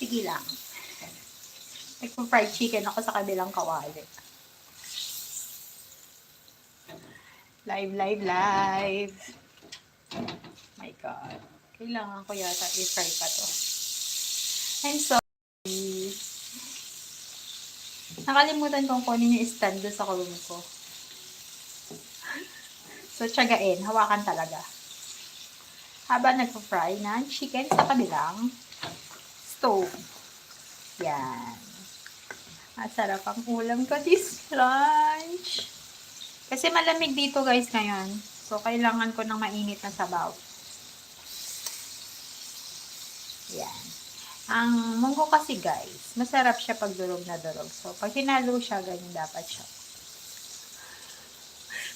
Sige lang. Nagpa-fried chicken ako sa kabilang kawali. Live, live, live. My God. Kailangan ko yata i-fry pa to. I'm sorry. Nakalimutan kong kunin yung stand doon sa room ko. So, tiyagain. Hawakan talaga. Habang nagpa-fry ng chicken sa kabilang stove. Yan. Masarap ang ulam ko this lunch. Kasi malamig dito guys ngayon. So, kailangan ko ng mainit na sabaw. Yan. Ang munggo kasi guys, masarap siya pag durog na durog. So, pag hinalo siya, ganyan dapat siya.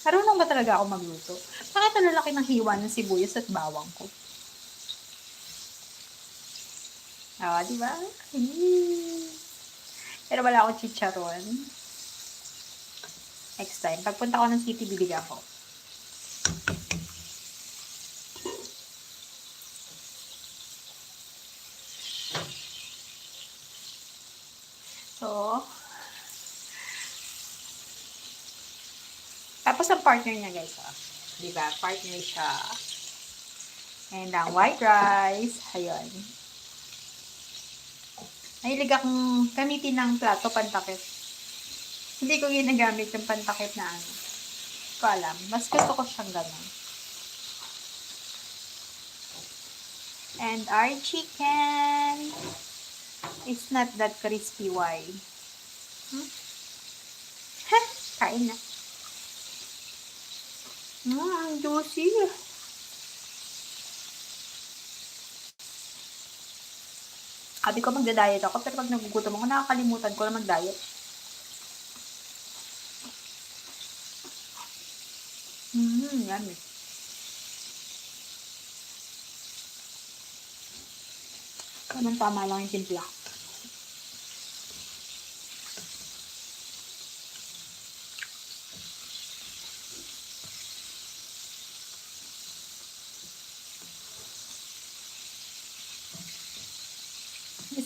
Marunong ba talaga ako magluto? Bakit ang lalaki ng hiwa ng sibuyas at bawang ko? Ah, di ba? Pero wala akong chicharon. Next time. Pagpunta ko ng city, bibigyan ko. So, tapos ang partner niya guys, ah. Di ba? Partner siya. And ang white rice. Ayun. Mahilig akong gamitin ng plato pantakip. Hindi ko ginagamit yung pantakip na ano. Hindi ko alam. Mas gusto ko siyang gano'n. And our chicken is not that crispy. Why? Hmm? Kain na. Mm, ang juicy. Sabi ko magda-diet ako, pero pag nagugutom ako, nakakalimutan ko na mag-diet. Mmm, yummy. Tamang tama lang yung timpla.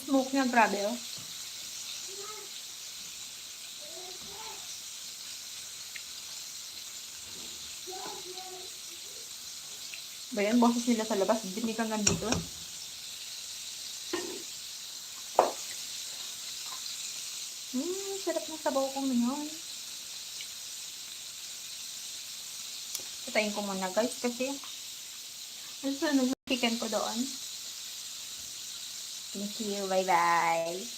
Smoke niya, grabe oh. Ba yan, boses nila sa labas, dinig hanggang dito. Hmm, sarap ng sabaw ko ngayon. Patayin ko muna guys kasi ang sunog ng chicken ko doon. Thank you. Bye bye.